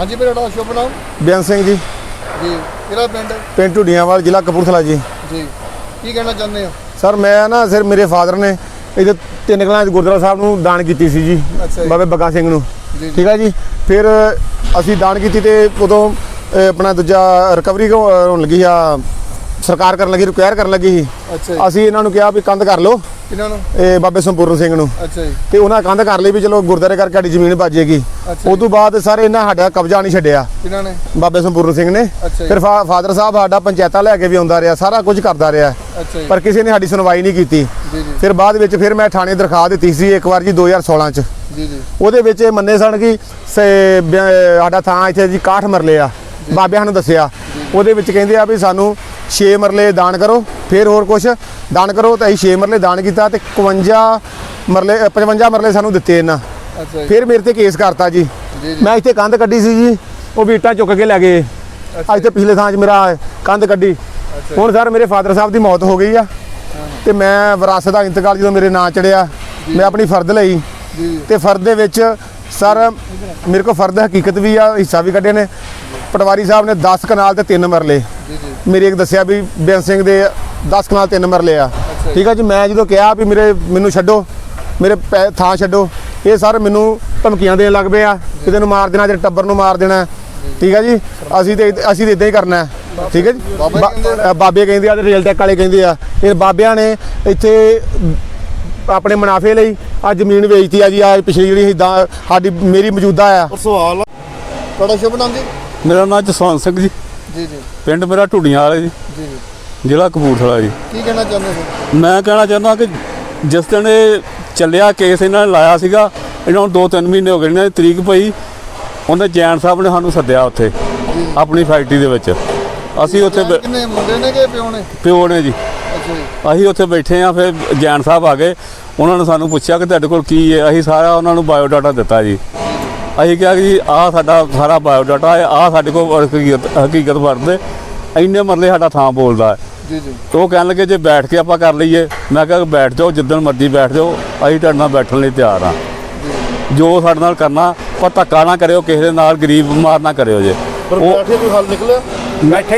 ਹਾਂਜੀ ਵੀਰੇ ਤੁਹਾਡਾ ਸ਼ੁਭ ਨਾਮ? ਬਿਆਨ ਸਿੰਘ ਜੀ। ਜੀ ਕਿਹੜਾ ਪਿੰਡ? ਪਿੰਡ ਢੁੱਡੀਆਂਵਾਲ ਜ਼ਿਲ੍ਹਾ ਕਪੂਰਥਲਾ ਜੀ। ਜੀ ਕੀ ਕਹਿਣਾ ਚਾਹੁੰਦੇ ਹੋ? ਸਰ ਮੈਂ ਨਾ ਸਿਰ ਮੇਰੇ ਫਾਦਰ ਨੇ ਇਹਦੇ ਤਿੰਨ ਕਲਾਂ ਗੁਰਦੁਆਰਾ ਸਾਹਿਬ ਨੂੰ ਦਾਨ ਕੀਤੀ ਸੀ ਜੀ। ਬਾਬੇ ਬੱਗਾ ਸਿੰਘ ਨੂੰ। ਠੀਕ ਆ ਜੀ? ਫਿਰ ਅਸੀਂ ਦਾਨ ਕੀਤੀ ਤੇ ਉਦੋਂ ਆਪਣਾ ਦੂਜਾ ਰਿਕਵਰੀ ਹੋਣ ਲੱਗੀ ਆ ਸਰਕਾਰ ਕਰਨ ਲੱਗੀ ਰਿਕੁਆਇਰ ਕਰਨ ਲੱਗੀ ਸੀ। ਅੱਛਾ ਜੀ। ਅਸੀਂ ਇਹਨਾਂ ਨੂੰ ਕਿਹਾ ਵੀ ਕੰਧ ਕਰ ਲਓ। ਕਿਹਨਾਂ ਨੂੰ? ਇਹ ਬਾਬੇ ਸੰਪੂਰਨ ਸਿੰਘ ਨੂੰ। ਅੱਛਾ ਜੀ। ਤੇ ਉਹਨਾਂ ਕੰਧ ਕਰ ਲਈ ਵੀ ਚਲੋ ਗੁਰਦੁਆਰੇ ਕਰਕੇ ਸਾਡੀ ਜ਼ਮੀਨ ਅੱਛਾ ਉਸ ਤੋਂ ਬਾਅਦ ਸਰ ਇਹਨਾਂ ਸਾਡਾ ਕਬਜ਼ਾ ਨਹੀਂ ਛੱਡਿਆ। ਕਿਹਨਾਂ ਨੇ? ਬਾਬੇ ਸੰਪੂਰਨ ਸਿੰਘ ਨੇ। ਫਿਰ ਫਾਦਰ ਸਾਹਿਬ ਸਾਡਾ ਪੰਚਾਇਤਾਂ ਲੈ ਕੇ ਵੀ ਆਉਂਦਾ ਰਿਹਾ ਸਾਰਾ ਕੁਝ ਕਰਦਾ ਰਿਹਾ। ਪਰ ਕਿਸੇ ਨੇ ਸਾਡੀ ਸੁਣਵਾਈ ਨਹੀਂ ਕੀਤੀ। ਫਿਰ ਬਾਅਦ ਵਿੱਚ ਫਿਰ ਮੈਂ ਥਾਣੇ ਦਰਖਾਸਤ ਦਿੱਤੀ ਸੀ ਇੱਕ ਵਾਰ ਜੀ 2016 ਚ। ਜੀ ਜੀ। ਉਹਦੇ ਵਿੱਚ ਇਹ ਮੰਨੇ ਸਨ ਕਿ ਸਾਡਾ ਥਾਂ ਇੱਥੇ ਜੀ 61 ਮਰਲੇ ਆ। ਬਾਬਿਆਂ ਨੂੰ ਦੱਸਿਆ। ਉਹਦੇ ਵਿੱਚ ਕਹਿੰਦੇ ਆ ਵੀ ਸਾਨੂੰ 6 ਮਰਲੇ ਦਾਨ ਕਰੋ ਫਿਰ ਹੋਰ ਕੁਝ ਦਾਨ ਕਰੋ ਤਾਂ ਅਸੀਂ 6 ਮਰਲੇ ਦਾਨ ਕੀਤਾ ਤੇ 51 ਮਰਲੇ ਅ, 55 ਮਰਲੇ ਸਾਨੂੰ ਦਿੱਤੇ ਇਹਨਾਂ। ਅੱਛਾ ਫਿਰ ਮੇਰੇ ਤੇ ਕੇਸ ਕਰਤਾ ਜੀ। ਮੈਂ ਇੱਥੇ ਕੰਧ ਕੱਢੀ ਸੀ ਜੀ ਉਹ ਵੀ ਇੱਟਾਂ ਚੁੱਕ ਕੇ ਲੈ ਗਏ। ਅੱਜ ਤੇ ਪਿਛਲੇ ਥਾਂ 'ਚ ਮੇਰਾ ਕੰਧ ਕੱਢੀ। ਹੁਣ ਸਰ ਮੇਰੇ ਫਾਦਰ ਸਾਹਿਬ ਦੀ ਮੌਤ ਹੋ ਗਈ ਆ। ਤੇ ਮੈਂ ਵਿਰਾਸਤ ਦਾ ਇੰਤਕਾਲ ਜਦੋਂ ਮੇਰੇ ਨਾਂ ਚੜਿਆ ਮੈਂ ਆਪਣੀ ਫਰਦ ਲਈ। ਤੇ ਫਰਦ ਦੇ ਵਿੱਚ ਸਰ ਮੇਰੇ ਕੋਲ ਫਰਦ ਹਕੀਕਤ ਵੀ ਆ ਹਿੱਸਾ ਵੀ ਕੱਢੇ ਨੇ। ਪਟਵਾਰੀ ਸਾਹਿਬ ਨੇ 10 ਕਨਾਲ ਤੇ 3 ਮਰਲੇ। ਜੀ ਜੀ। ਮੇਰੇ ਇੱਕ ਦੱਸਿਆ ਵੀ ਬੇਅੰਤ ਸਿੰਘ ਦੇ 10 ਕਨਾਲ 3 ਮਰਲੇ ਆ। ਠੀਕ ਆ ਜੀ ਮੈਂ ਜਦੋਂ ਕਿਹਾ ਵੀ ਮੇਰੇ ਮੈਨੂੰ ਛੱਡੋ ਮੇਰੇ ਪੈ- ਥਾਂ ਛੱਡੋ ਇਹ ਸਰ ਮੈਨੂੰ ਧਮਕੀਆਂ ਦੇਣ ਲੱਗ ਪਏ ਆ ਕਿ ਤੈਨੂੰ ਮਾਰ ਦੇਣਾ ਤੇਰੇ ਟੱਬਰ ਨੂੰ ਮਾਰ ਦੇਣਾ। ਠੀਕ ਆ ਜੀ ਅਸੀਂ ਤੇ ਅਸੀਂ ਤੇ ਇਦਾਂ ਹੀ ਕਰਨਾ। ਠੀਕ ਹੈ ਜੀ? ਬਾਬਾ ਕਹਿੰਦੇ ਆ ਤੇ ਰਿਜ਼ਲਟ ਟੈਕ ਵਾਲੇ ਕਹਿੰਦੇ ਆ। ਇਹ ਬਾਬਿਆਂ ਨੇ ਇੱਥੇ ਆਪਣੇ ਮੁਨਾਫੇ ਲਈ ਆ ਜ਼ਮੀਨ ਵੇਚਤੀ ਆ ਜੀ ਆ ਪਿਛਲੀ ਜਿਹੜੀ ਇਦਾਂ ਸਾਡੀ ਮੇਰੀ ਮੌਜੂਦਾ ਆ। ਸਵਾਲ ਤੁਹਾਡਾ ਸ਼ੁਭ ਨਾਮ ਜੀ? ਮੇਰਾ ਨਾਮ ਜਸਵੰਤ ਸਿੰਘ ਜੀ। ਜੀ ਜੀ। ਪਿੰਡ ਮੇਰਾ ਢੁੱਡੀਆਂ ਵਾਲੇ ਜੀ। ਜੀ ਜੀ। ਜ਼ਿਲ੍ਹਾ ਕਪੂਰਥਲਾ ਜੀ। ਕੀ ਕਹਿਣਾ ਚਾਹੁੰਦੇ ਹੋ? ਮੈਂ ਕਹਿਣਾ ਚਾਹੁੰਦਾ ਕਿ ਜਿਸ ਦਿਨ ਇਹ ਚੱਲਿਆ ਕੇਸ ਇਹਨਾਂ ਨੇ ਲਾਇਆ ਸੀਗਾ ਇਹਨਾਂ ਨੂੰ 2-3 ਮਹੀਨੇ ਹੋ ਗਏ ਨੇ ਤਰੀਕ ਪਈ। ਉਹਨੇ ਜੈਨ ਸਾਹਿਬ ਨੇ ਸਾਨੂੰ ਸੱਦਿਆ ਉੱਥੇ ਆਪਣੀ ਫੈਕਟਰੀ ਦੇ ਵਿੱਚ। ਅਸੀਂ ਉੱਥੇ ਕਿੰਨੇ ਮੁੰਡੇ ਨੇ ਕਿ ਪਿਓ ਨੇ? ਪਿਓ ਨੇ ਜੀ। ਅੱਛਾ ਜੀ। ਅਸੀਂ ਉੱਥੇ ਬੈਠੇ ਆ ਫਿਰ ਜੈਨ ਸਾਹਿਬ ਆ ਗਏ। ਉਹਨਾਂ ਨੇ ਸਾਨੂੰ ਪੁੱਛਿਆ ਕਿ ਤੁਹਾਡੇ ਕੋਲ ਕੀ ਹੈ? ਅਸੀਂ ਸਾਰਾ ਉਹਨਾਂ ਨੂੰ ਬਾਇਓਡਾਟਾ ਦਿੱਤਾ ਜੀ। ਅਸੀਂ ਕਿਹਾ ਕਿ ਜੀ ਆਹ ਸਾਡਾ ਸਾਰਾ ਬਾਇਓਡਾਟਾ ਹੈ ਆਹ ਸਾਡੇ ਕੋਲ ਹਕੀਕਤ ਹਕੀਕਤ ਵਰਦੇ ਇੰਨੇ ਮਰਲੇ ਸਾਡਾ ਥਾਂ ਬੋਲਦਾ ਜੀ ਜੀ। ਤੇ ਉਹ ਕਹਿਣ ਲੱਗੇ ਜੇ ਬੈਠ ਕੇ ਆਪਾਂ ਕਰ ਲਈਏ ਮੈਂ ਕਿਹਾ ਬੈਠ ਜਾਓ ਜਿੱਦਣ ਮਰਜ਼ੀ ਬੈਠ ਜਾਓ ਅਸੀਂ ਤੁਹਾਡੇ ਨਾਲ ਬੈਠਣ ਲਈ ਤਿਆਰ ਆ ਜੋ। ਸਾਡੇ ਨਾਲ ਕਰਨਾ ਪਰ ਧੱਕਾ ਨਾ ਕਰਿਓ ਕਿਸੇ ਦੇ ਨਾਲ ਗਰੀਬ ਮਾਰ ਨਾ ਕਰਿਓ ਜੇ। ਪਰ ਉਹ ਬੈਠੇ ਕੋਈ ਹੱਲ ਨਿਕਲਿਆ?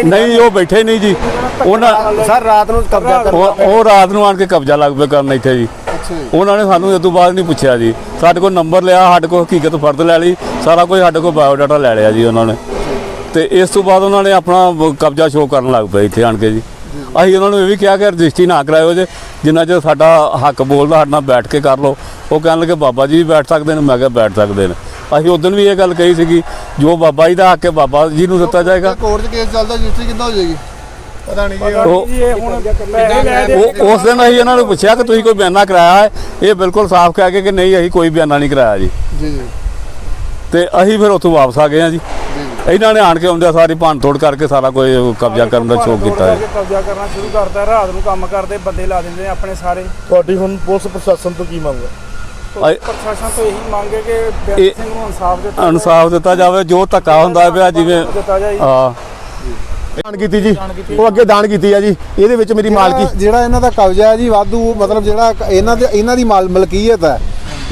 ਨਹੀਂ। ਉਹ ਬੈਠੇ ਨਹੀਂ ਜੀ। ਉਹਨਾਂ ਸਰ ਰਾਤ ਨੂੰ ਕਬਜ਼ਾ ਉਹ ਉਹ ਰਾਤ ਨੂੰ ਆਣ ਕੇ ਕਬਜ਼ਾ ਲੱਗ ਪਏ ਕਰਨ ਇੱਥੇ ਜੀ। ਉਹਨਾਂ ਨੇ ਸਾਨੂੰ ਇਹ ਤੋਂ ਬਾਅਦ ਨਹੀਂ ਪੁੱਛਿਆ ਜੀ। ਸਾਡੇ ਕੋਲ ਨੰਬਰ ਲਿਆ ਸਾਡੇ ਕੋਲ ਹਕੀਕਤ ਫਰਦ ਲੈ ਲਈ ਸਾਰਾ ਕੁਝ ਸਾਡੇ ਕੋਲ ਬਾਇਓਡਾਟਾ ਲੈ ਲਿਆ ਜੀ ਉਹਨਾਂ ਨੇ। ਤੇ ਇਸ ਤੋਂ ਬਾਅਦ ਉਹਨਾਂ ਨੇ ਆਪਣਾ ਕਬਜ਼ਾ ਸ਼ੋਅ ਕਰਨ ਲੱਗ ਪਏ ਇੱਥੇ ਆਣ ਕੇ ਜੀ। ਅਸੀਂ ਉਹਨਾਂ ਨੂੰ ਇਹ ਵੀ ਕਿਹਾ ਕਿ ਰਜਿਸਟਰੀ ਨਾ ਕਰਾਇਓ ਜੇ ਜਿੰਨਾ ਚਿਰ ਸਾਡਾ ਹੱਕ ਬੋਲਦਾ ਸਾਡੇ ਨਾਲ ਬੈਠ ਕੇ ਕਰ ਲਓ। ਉਹ ਕਹਿਣ ਲੱਗੇ ਬਾਬਾ ਜੀ ਵੀ ਬੈਠ ਸਕਦੇ ਨੇ। ਮੈਂ ਕਿਹਾ ਬੈਠ ਸਕਦੇ ਨੇ। ਅਸੀਂ ਉਦੋਂ ਵੀ ਇਹ ਗੱਲ ਕਹੀ ਸੀਗੀ ਜੋ ਬਾਬਾ ਜੀ ਦਾ ਹੱਕ ਹੈ ਬਾਬਾ ਜੀ ਨੂੰ ਦਿੱਤਾ ਜਾਏਗਾ। ਕੋਰਟ 'ਚ ਕੇਸ ਚੱਲਦਾ ਰਜਿਸਟਰੀ ਕਿੱਦਾਂ ਹੋ ਜਾਏਗੀ? ਪਤਾ ਨਹੀਂ ਜੀ ਉਹ ਉਹ ਉਸ ਦਿਨ ਅਸੀਂ ਇਹਨਾਂ ਨੂੰ ਪੁੱਛਿਆ ਕਿ ਤੁਸੀਂ ਕੋਈ ਬਿਆਨਾ ਕਰਾਇਆ ਹੈ? ਇਹ ਬਿਲਕੁਲ ਸਾਫ਼ ਕਹਿ ਕੇ ਕਿ ਨਹੀਂ ਅਸੀਂ ਕੋਈ ਬਿਆਨਾ ਨਹੀਂ ਕਰਾਇਆ ਜੀ। ਜੀ ਜੀ। ਤੇ ਅਸੀਂ ਫਿਰ ਉੱਥੋਂ ਵਾਪਸ ਆ ਗਏ ਆ ਜੀ। ਇਹਨਾਂ ਨੇ ਆਣ ਕੇ ਆਉਂਦਿਆਂ ਸਾਰੀ ਭੰਨ ਤੋੜ ਕਰਕੇ ਸਾਰਾ ਕੁਝ ਕਬਜ਼ਾ ਕਰਨ ਦਾ ਸ਼ੌਕ ਕੀਤਾ ਹੈ। ਕਬਜ਼ਾ ਕਰਨਾ ਸ਼ੁਰੂ ਕਰਤਾ ਰਾਤ ਨੂੰ ਕੰਮ ਕਰਦੇ ਬੰਦੇ ਲਾ ਦਿੰਦੇ ਨੇ ਆਪਣੇ ਸਾਰੇ। ਤੁਹਾਡੀ ਹੁਣ ਪੁਲਿਸ ਪ੍ਰਸ਼ਾਸਨ ਤੋਂ ਕੀ ਮੰਗ ਹੈ? ਆਏ- ਪ੍ਰਸ਼ਾਸਨ ਤੋਂ ਇਹੀ ਮੰਗ ਹੈ ਕਿ ਬੇਅੰਤ ਇਹ- ਸਿੰਘ ਨੂੰ ਇਨਸਾਫ ਦਿੱਤਾ ਇਨਸਾਫ ਦਿੱਤਾ ਜਾਵੇ ਜੋ ਧੱਕਾ ਹੁੰਦਾ ਪਿਆ ਜਿਵੇਂ ਦਿੱਤਾ ਜਾਏ। ਆ ਦਾਨ ਕੀਤੀ ਜੀ। ਉਹ ਅੱਗੇ ਦਾਨ ਕੀਤੀ ਆ ਜੀ। ਇਹਦੇ ਵਿੱਚ ਮੇਰੀ ਮਾਲਕੀ ਜਿਹੜਾ- ਇਹਨਾਂ ਦਾ ਕਬਜ਼ਾ ਹੈ ਜੀ ਵਾਧੂ ਮਤਲਬ ਜਿਹੜਾ ਇਹਨਾਂ ਦੇ ਇਹਨਾਂ ਦੀ ਮਾਲ ਮਲਕੀਅਤ ਹੈ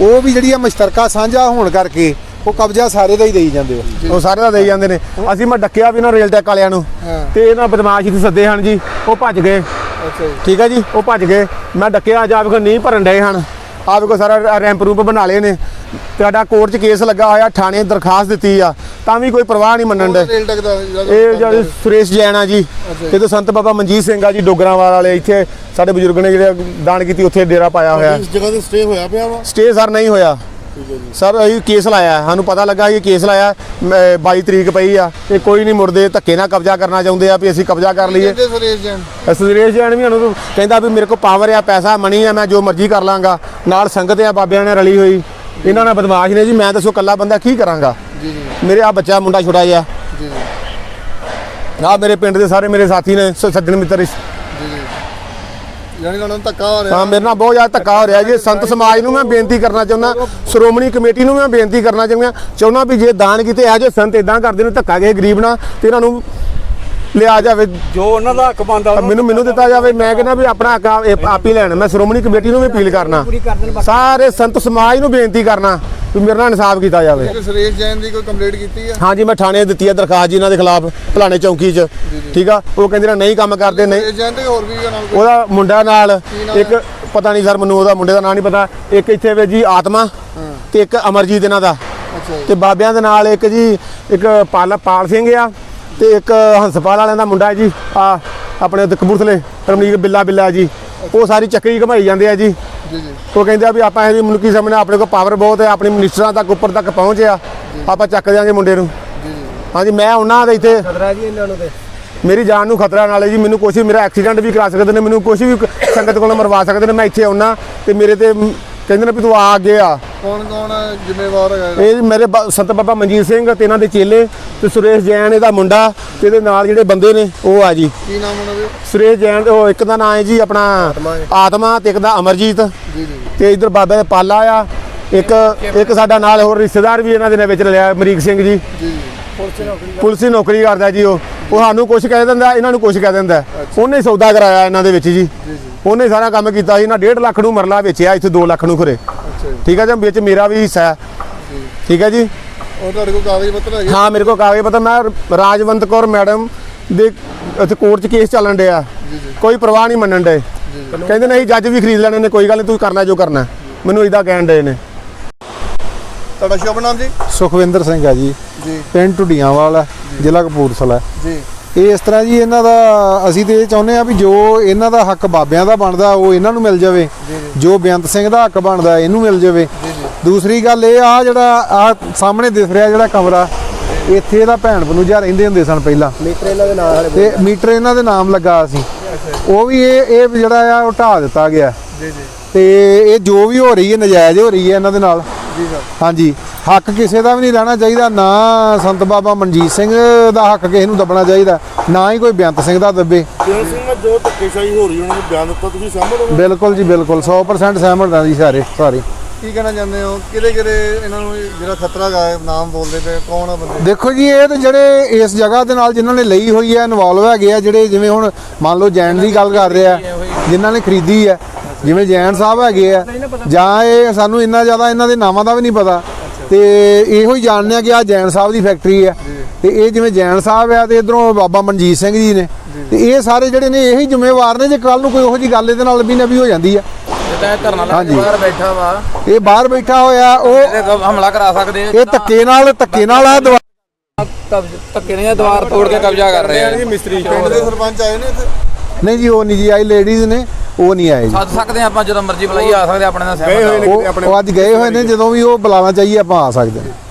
ਉਹ ਵੀ ਜਿਹੜੀ ਆ ਮਸ਼ਤਰਕਾ ਸਾਂਝਾ ਹੋਣ ਕਰਕੇ ਉਹ ਕਬਜ਼ਾ ਸਾਰੇ ਦਾ ਹੀ ਦੇਈ ਜਾਂਦੇ ਆ। ਉਹ ਸਾਰੇ ਦਾ ਦੇਈ ਜਾਂਦੇ ਨੇ। ਅਸੀਂ ਮੈਂ ਡੱਕਿਆ ਵੀ ਇਹਨਾਂ ਰੇਲ ਟੈਕ ਵਾਲਿਆਂ ਨੂੰ। ਤੇ ਇਹਨਾਂ ਬਦਮਾਸ਼ ਇੱਥੇ ਸੱਦੇ ਹਨ ਜੀ। ਉਹ ਭੱਜ ਗਏ। ਠੀਕ ਹੈ ਜੀ? ਉਹ ਭੱਜ ਗਏ। ਮੈਂ ਡੱਕਿਆ ਜਾ ਨਹੀਂ ਭਰਨ ਡਏ ਹਨ। ਆ ਵੇਖੋ ਸਾਰਾ ਰੈਂਪ ਰੂਪ ਬਣਾ ਲਏ ਨੇ। ਤੁਹਾਡਾ ਕੋਰਟ 'ਚ ਕੇਸ ਲੱਗਾ ਹੋਇਆ ਥਾਣੇ ਦਰਖਾਸਤ ਦਿੱਤੀ ਆ ਤਾਂ ਵੀ ਕੋਈ ਪਰਵਾਹ ਨਹੀਂ ਮੰਨਣ ਦੇ। ਇਹ ਜਿਹੜੇ ਸੁਰੇਸ਼ ਜੈਨ ਆ ਜੀ। ਤੇ ਤੋਂ ਸੰਤ ਬਾਬਾ ਮਨਜੀਤ ਸਿੰਘ ਆ ਜੀ ਡੋਗਰਾਂਵਾਲ ਵਾਲੇ ਇੱਥੇ ਸਾਡੇ ਬਜ਼ੁਰਗ ਨੇ ਜਿਹੜੇ ਦਾਨ ਕੀਤੀ ਉੱਥੇ ਡੇਰਾ ਪਾਇਆ ਹੋਇਆ। ਇਸ ਜਗ੍ਹਾ ਤੇ ਸਟੇ ਹੋਇਆ ਪਿਆ ਵਾ? ਸਟੇ ਸਰ ਨਹੀਂ ਹੋਇਆ। ਸਰ ਅਸੀਂ ਕੇਸ ਲਾਇਆ। ਸਾਨੂੰ ਪਤਾ ਲੱਗਾ ਇਹ ਕੇਸ ਲਾਇਆ। ਮ- 22 ਤਰੀਕ ਪਈ ਆ ਇਹ ਕੋਈ ਨਹੀਂ ਮੁੜਦੇ ਧੱਕੇ ਨਾਲ ਕਬਜ਼ਾ ਕਰਨਾ ਚਾਹੁੰਦੇ ਆ ਵੀ ਅਸੀਂ ਕਬਜ਼ਾ ਕਰ ਲਈਏ। ਸੁਰੇਸ਼ ਜੈਨ? ਸੁਰੇਸ਼ ਜੈਨ ਵੀ ਸਾਨੂੰ ਕਹਿੰਦਾ ਵੀ ਮੇਰੇ ਕੋਲ ਪਾਵਰ ਆ ਪੈਸਾ ਮਣੀ ਆ ਮੈਂ ਜੋ ਮਰਜ਼ੀ ਕਰ ਲਾਂਗਾ। ਨਾਲ ਸੰਗਤ ਆ ਬਾਬਿਆਂ ਨੇ ਰਲੀ ਹੋਈ। ਇਹਨਾਂ ਨਾਲ ਬਦਮਾਸ਼ ਨੇ ਜੀ ਮੈਂ ਦੱਸੋ ਕੱਲਾ ਬੰਦਾ ਕੀ ਕਰਾਂਗਾ? ਜੀ ਜੀ। ਮੇਰੇ ਆ ਬੱਚਾ ਮੁੰਡਾ ਛੋਟਾ ਜਿਹਾ। ਜੀ ਜੀ। ਆ ਮੇਰੇ ਪਿੰਡ ਦੇ ਸਾਰੇ ਮੇਰੇ ਸਾਥੀ ਨੇ ਸੱਜਣ ਮਿੱਤਰ ਯਾਨੀ ਕਿ ਉਹਨਾਂ ਨੂੰ ਧੱਕਾ ਹੋ ਰਿਹਾ। ਹਾਂ, ਮੇਰੇ ਨਾਲ ਬਹੁਤ ਜ਼ਿਆਦਾ ਧੱਕਾ ਹੋ ਰਿਹਾ ਜੀ। ਸੰਤ ਸਮਾਜ ਨੂੰ ਮੈਂ ਬੇਨਤੀ ਕਰਨਾ ਚਾਹੁੰਦਾ, ਸ਼੍ਰੋਮਣੀ ਕਮੇਟੀ ਨੂੰ ਮੈਂ ਬੇਨਤੀ ਕਰਨਾ ਚਾਹੁੰਦਾ ਚਾਹੁੰਦਾ ਵੀ ਜੇ ਦਾਨ ਕੀਤੇ ਆ ਜੇ ਸੰਤ ਇਦਾਂ ਕਰਦੇ ਨੇ, ਧੱਕਾ ਕਿਸੇ ਗਰੀਬ ਨਾਲ, ਤੇ ਇਹਨਾਂ ਨੂੰ ਲਿਆ ਜਾਵੇ। ਜੋ ਉਹਨਾਂ ਦਾ ਹੱਕ ਬਣਦਾ ਉਹਨਾਂ ਮੈਨੂੰ ਮੈਨੂੰ ਦਿੱਤਾ ਜਾਵੇ। ਮੈਂ ਕਹਿੰਦਾ ਵੀ ਆਪਣਾ ਹੱਕ ਇਹ ਆਪ ਹੀ ਲੈਣ। ਮੈਂ ਸ਼੍ਰੋਮਣੀ ਕਮੇਟੀ ਨੂੰ ਵੀ ਅਪੀਲ ਕਰਨਾ। ਸਾਰੇ ਸੰਤ ਸਮਾਜ ਨੂੰ ਬੇਨਤੀ ਕਰਨਾ ਵੀ ਮੇਰੇ ਨਾਲ ਇਨਸਾਫ ਕੀਤਾ ਜਾਵੇ। ਕਿ ਸੁਰੇਸ਼ ਜੈਨ ਦੀ ਕੋਈ ਕੰਪਲੇਂਟ ਕੀਤੀ ਆ? ਹਾਂਜੀ ਮੈਂ ਥਾਣੇ ਦਿੱਤੀ ਹੈ ਦਰਖਾਸਤ ਜੀ ਇਹਨਾਂ ਦੇ ਖਿਲਾਫ ਭਲਾਣੇ ਚੌਂਕੀ 'ਚ। ਠੀਕ ਆ? ਉਹ ਕਹਿੰਦੇ ਨੇ ਨਹੀਂ ਕੰਮ ਕਰਦੇ ਨਹੀਂ। ਸੁਰੇਸ਼ ਜੈਨ ਤੇ ਹੋਰ ਵੀ ਨਾਲ ਕੋਈ? ਉਹਦਾ ਮੁੰਡਾ ਨਾਲ ਨਾਮ ਇੱਕ ਪਤਾ ਨਹੀਂ ਸਰ ਮੈਨੂੰ ਉਹਦਾ ਮੁੰਡੇ ਦਾ ਨਾਂ ਨਹੀਂ ਪਤਾ। ਇੱਕ ਇੱਥੇ ਵੇ ਜੀ ਆਤਮਾ ਤੇ ਇੱਕ ਅਮਰਜੀਤ ਇਹਨਾਂ ਦਾ। ਅੱਛਾ ਜੀ। ਤੇ ਬਾਬਿਆਂ ਦੇ ਨਾਲ ਇੱਕ ਜੀ ਇੱਕ ਪਾਲ ਪਾਲ ਸਿੰਘ ਆ। ਤੇ ਇੱਕ ਹੰਸਪਾਲ ਵਾਲਿਆਂ ਦਾ ਮੁੰਡਾ ਹੈ ਜੀ ਆ ਆਪਣੇ ਕਪੂਰਥਲੇ ਰਮਨੀਕ ਬਿੱਲਾ ਬਿੱਲਾ ਜੀ। ਉਹ ਸਾਰੀ ਚੱਕਰੀ ਘਮਾਈ ਜਾਂਦੇ ਆ ਜੀ। ਜੀ ਜੀ ਉਹ ਕਹਿੰਦੇ ਆ ਵੀ ਆਪਾਂ ਇਹਦੀ ਮਨੁੱਖੀ ਸਾਹਮਣੇ ਆਪਣੇ ਕੋਲ ਪਾਵਰ ਬਹੁਤ ਹੈ ਆਪਣੀ ਮਿਨਿਸਟਰਾਂ ਤੱਕ ਉੱਪਰ ਤੱਕ ਪਹੁੰਚਿਆ ਆਪਾਂ ਚੱਕ ਦਿਆਂਗੇ ਮੁੰਡੇ ਨੂੰ। ਹਾਂਜੀ ਮੈਂ ਉਹਨਾਂ ਦੇ ਇੱਥੇ ਖਤਰਾ ਜੀ ਇਹਨਾਂ ਨੂੰ ਤੇ। ਮੇਰੀ ਜਾਨ ਨੂੰ ਖਤਰਾ ਨਾਲੇ ਜੀ ਮੈਨੂੰ ਕੁਛ ਵੀ ਮੇਰਾ ਐਕਸੀਡੈਂਟ ਵੀ ਕਰਾ ਸਕਦੇ ਨੇ ਮੈਨੂੰ ਕੁਛ ਵੀ ਸੰਗਤ ਕੋਲੋਂ ਮਰਵਾ ਸਕਦੇ ਨੇ ਮੈਂ ਇੱਥੇ ਆਉਣਾ ਤੇ ਮੇਰੇ ਤੇ ਕਹਿੰਦੇ ਨੇ ਵੀ ਤੂੰ ਆ ਅੱਗੇ ਆ ਕੌਣ ਕੌਣ ਜ਼ਿੰਮੇਵਾਰ ਹੈਗਾ ਇਹਦਾ? ਇਹ ਮੇਰੇ ਬਾ- ਸੰਤ ਬਾਬਾ ਮਨਜੀਤ ਸਿੰਘ ਤੇ ਇਹਨਾਂ ਦੇ ਚੇਲੇ ਤੇ ਸੁਰੇਸ਼ ਜੈਨ ਇਹਦਾ ਮੁੰਡਾ ਤੇ ਇਹਦੇ ਨਾਲ ਜਿਹੜੇ ਬੰਦੇ ਨੇ ਉਹ ਆ ਜੀ। ਕੀ ਨਾਮ ਉਹਨਾਂ ਦੇ? ਸੁਰੇਸ਼ ਜੈਨ ਉਹ ਇੱਕ ਦਾ ਨਾਂ ਹੈ ਜੀ ਆਪਣਾ ਆਤਮਾ ਤੇ ਇੱਕ ਦਾ ਅਮਰਜੀਤ। ਜੀ ਜੀ। ਤੇ ਇਧਰ ਬਾਬਾ ਦਾ ਪਾਲਾ ਆ। ਇੱਕ ਇੱਕ ਸਾਡਾ ਨਾਲ ਹੋਰ ਰਿਸ਼ਤੇਦਾਰ ਵੀ ਇਹਨਾਂ ਦੇ ਨੇ ਵਿੱਚ ਲਿਆ ਅਮਰੀਕ ਸਿੰਘ ਜੀ। ਜੀ ਜੀ। ਪੁਲਿਸ ਦੀ ਨੌਕਰੀ ਕਰਦਾ? ਜੀ ਉਹ। ਉਹ ਸਾਨੂੰ ਕੁਝ ਕਹਿ ਦਿੰਦਾ ਇਹਨਾਂ ਨੂੰ ਕੁਝ ਕਹਿ ਦਿੰਦਾ। ਉਹਨੇ ਸੌਦਾ ਕਰਾਇਆ ਇਹਨਾਂ ਦੇ ਵਿੱਚ ਜੀ। ਉਹਨੇ ਸਾਰਾ ਕੰਮ ਕੀਤਾ ਸੀ ਇਹਨਾਂ 1.5 ਲੱਖ ਨੂੰ ਮਰਲਾ ਵੇਚਿਆ ਇੱਥੇ 2 ਲੱਖ ਨੂੰ ਖਰੇ ਠੀਕ ਹੈ ਜੀ ਵਿੱਚ ਮੇਰਾ ਵੀ ਹਿੱਸਾ ਹੈ। ਠੀਕ ਹੈ ਜੀ। ਉਹ ਤੁਹਾਡੇ ਕੋਲ ਕਾਗਜ਼ ਪੱਤਰ ਹੈਗੇ? ਹਾਂ ਮੇਰੇ ਕੋਲ ਕਾਗਜ਼ ਪਤਾ ਮੈਂ ਰਾਜਵੰਤ ਕੌਰ ਮੈਡਮ ਦੇ ਇੱਥੇ ਕੋਰਟ 'ਚ ਕੇਸ ਚੱਲਣ ਡਿਆ। ਕੋਈ ਪਰਵਾਹ ਨਹੀਂ ਮੰਨਣ ਡੇ ਕਹਿੰਦੇ ਨਹੀਂ ਜੱਜ ਵੀ ਖਰੀਦ ਲੈਣੇ ਨੇ ਕੋਈ ਗੱਲ ਨਹੀਂ ਤੂੰ ਕਰਨਾ ਜੋ ਕਰਨਾ। ਮੈਨੂੰ ਇਦਾਂ ਕਹਿਣ ਡੇ ਨੇ। ਤੁਹਾਡਾ ਸ਼ੁਭ ਨਾਮ ਜੀ? ਸੁਖਵਿੰਦਰ ਸਿੰਘ ਆ ਜੀ। ਜੀ। ਪਿੰਡ ਢੁੱਡੀਆਂਵਾਲ ਜ਼ਿਲ੍ਹਾ ਕਪੂਰਥਲਾ। ਜੀ। ਇਹ ਇਸ ਤਰ੍ਹਾਂ ਜੀ ਇਹਨਾਂ ਦਾ ਅਸੀਂ ਤੇ ਇਹ ਚਾਹੁੰਦੇ ਆ ਵੀ ਜੋ ਇਹਨਾਂ ਦਾ ਹੱਕ ਬਾਬਿਆਂ ਦਾ ਬਣਦਾ ਉਹ ਇਹਨਾਂ ਨੂੰ ਮਿਲ ਜਾਵੇ। ਜੋ ਬੇਅੰਤ ਸਿੰਘ ਦਾ ਹੱਕ ਬਣਦਾ ਇਹਨੂੰ ਮਿਲ ਜਾਵੇ। ਦੂਸਰੀ ਗੱਲ ਇਹ ਆ ਜਿਹੜਾ ਆ ਸਾਹਮਣੇ ਦਿਸ ਰਿਹਾ ਜਿਹੜਾ ਕਮਰਾ ਇੱਥੇ ਇਹਦਾ ਭੈਣ ਭਨੂਜਾ ਰਹਿੰਦੇ ਹੁੰਦੇ ਸਨ ਪਹਿਲਾਂ। ਮੀਟਰ ਇਹਨਾਂ ਦੇ ਨਾਮ ਤੇ ਮੀਟਰ ਇਹਨਾਂ ਦੇ ਨਾਮ ਲੱਗਾ ਸੀ। ਉਹ ਵੀ ਇਹ ਇਹ ਜਿਹੜਾ ਆ ਉਹ ਢਾਹ ਦਿੱਤਾ ਗਿਆ। ਜੀ ਜੀ। ਤੇ ਇਹ ਜੋ ਵੀ ਹੋ ਰਹੀ ਹੈ ਨਜਾਇਜ਼ ਹੋ ਰਹੀ ਹੈ ਇਹਨਾਂ ਦੇ ਨਾਲ। ਜੀ ਸਰ। ਹਾਂਜੀ। ਹੱਕ ਕਿਸੇ ਦਾ ਵੀ ਨਹੀਂ ਰਹਿਣਾ ਚਾਹੀਦਾ ਨਾ ਸੰਤ ਬਾਬਾ ਮਨਜੀਤ ਸਿੰਘ ਦਾ ਹੱਕ ਕਿਸੇ ਨੂੰ ਦੱਬਣਾ ਚਾਹੀਦਾ ਨਾ ਹੀ ਕੋਈ ਬੇਅੰਤ ਸਿੰਘ ਦਾ ਦੱਬੇ। ਜਨ ਸਿੰਘ ਜੋ ਧੱਕੇਸ਼ਾਹੀ ਹੋ ਰਹੀ ਉਹਨਾਂ ਨੂੰ ਬਿਆਨ ਦਿੱਤਾ ਤੁਸੀਂ ਸਹਿਮਤ ਹੋ? ਬਿਲਕੁਲ ਜੀ ਬਿਲਕੁਲ। 100% ਸਹਿਮਤ ਹਾਂ ਜੀ ਸਾਰੇ ਸਾਰੇ। ਕੀ ਕਹਿਣਾ ਚਾਹੁੰਦੇ ਹੋ? ਕਿਹਦੇ ਕਿਹਦੇ ਇਹਨਾਂ ਨੂੰ ਜਿਹੜਾ ਖਤਰਾ ਗਾ ਨਾਮ ਬੋਲਦੇ ਪਏ ਕੌਣ ਆ ਬੰਦੇ? ਦੇਖੋ ਜੀ ਇਹ ਤੇ ਜਿਹੜੇ ਇਸ ਜਗ੍ਹਾ ਦੇ ਨਾਲ ਜਿਨ੍ਹਾਂ ਨੇ ਲਈ ਹੋਈ ਹੈ ਇਨਵੋਲਵ ਹੈਗੇ ਆ ਜਿਹੜੇ ਜਿਵੇਂ ਹੁਣ ਮੰਨ ਲਓ ਜੈਨ ਦੀ ਗੱਲ ਕਰ ਰਿਹਾ ਜਿਨ੍ਹਾਂ ਨੇ ਖਰੀਦੀ ਹੈ ਜਿਵੇਂ ਜੈਨ ਸਾਹਿਬ ਹੈਗੇ ਆ ਜਾਂ ਇਹ ਸਾਨੂੰ ਇੰਨਾ ਜ਼ਿਆਦਾ ਇਹਨਾਂ ਦੇ ਨਾਮਾਂ ਦਾ ਵੀ ਨਹੀਂ ਪਤਾ। ਤੇ ਇਹੋ ਹੀ ਜਾਣਦੇ ਆ ਕਿ ਆ ਜੈਨ ਸਾਹਿਬ ਦੀ ਫੈਕਟਰੀ ਹੈ ਤੇ ਇਹ ਜਿਵੇਂ ਜੈਨ ਸਾਹਿਬ ਆ ਤੇ ਇਧਰੋਂ ਬਾਬਾ ਮਨਜੀਤ ਸਿੰਘ ਜੀ ਨੇ। ਤੇ ਇਹ ਸਾਰੇ ਜਿਹੜੇ ਨੇ ਇਹੀ ਜ਼ਿੰਮੇਵਾਰ ਨੇ ਜੇ ਕੱਲ ਨੂੰ ਕੋਈ ਉਹੋ ਜੀ ਗੱਲ ਇਹਦੇ ਨਾਲ ਵੀ ਨਾ ਵੀ ਹੋ ਜਾਂਦੀ ਆ। ਜਿੱਦਾਂ ਇਹ ਧਰਨਾ ਲਾ ਹਾਂਜੀ। ਕੇ ਬਾਹਰ ਬੈਠਾ ਵਾ। ਇਹ ਬਾਹਰ ਬੈਠਾ ਹੋਇਆ ਉਹ ਹਮਲਾ ਕਰਾ ਸਕਦੇ ਆ ਇਹ ਧੱਕੇ ਨਾਲ ਧੱਕੇ ਨਾਲ ਆ ਧੱਕੇ ਨੇ ਦੀਵਾਰ ਤੋੜ ਕੇ ਕਬਜ਼ਾ ਕਰ ਰਹੇ ਆ। ਮਿਸਤਰੀ ਪਿੰਡ ਦੇ ਸਰਪੰਚ ਆਏ ਨੇ ਇੱਥੇ? ਨਹੀਂ ਜੀ ਉਹ ਨਹੀਂ ਜੀ ਆਈ ਲੇਡੀਜ਼ ਨੇ। ਉਹ ਨਹੀਂ ਆਏ ਜੀ। ਸੱਦ ਸਕਦੇ ਆ ਆਪਾਂ ਜਦੋਂ ਮਰਜ਼ੀ ਬੁਲਾਈ ਆ ਸਕਦੇ ਆ ਆਪਣੇ ਨਾਲ ਸਹਿਮਤ ਆ ਉਹ ਉਹ ਅੱਜ ਗਏ ਹੋਏ ਨੇ ਜਦੋਂ ਵੀ ਉਹ ਬੁਲਾਣਾ ਚਾਹੀਏ ਆਪਾਂ ਆ ਸਕਦੇ ਹਾਂ।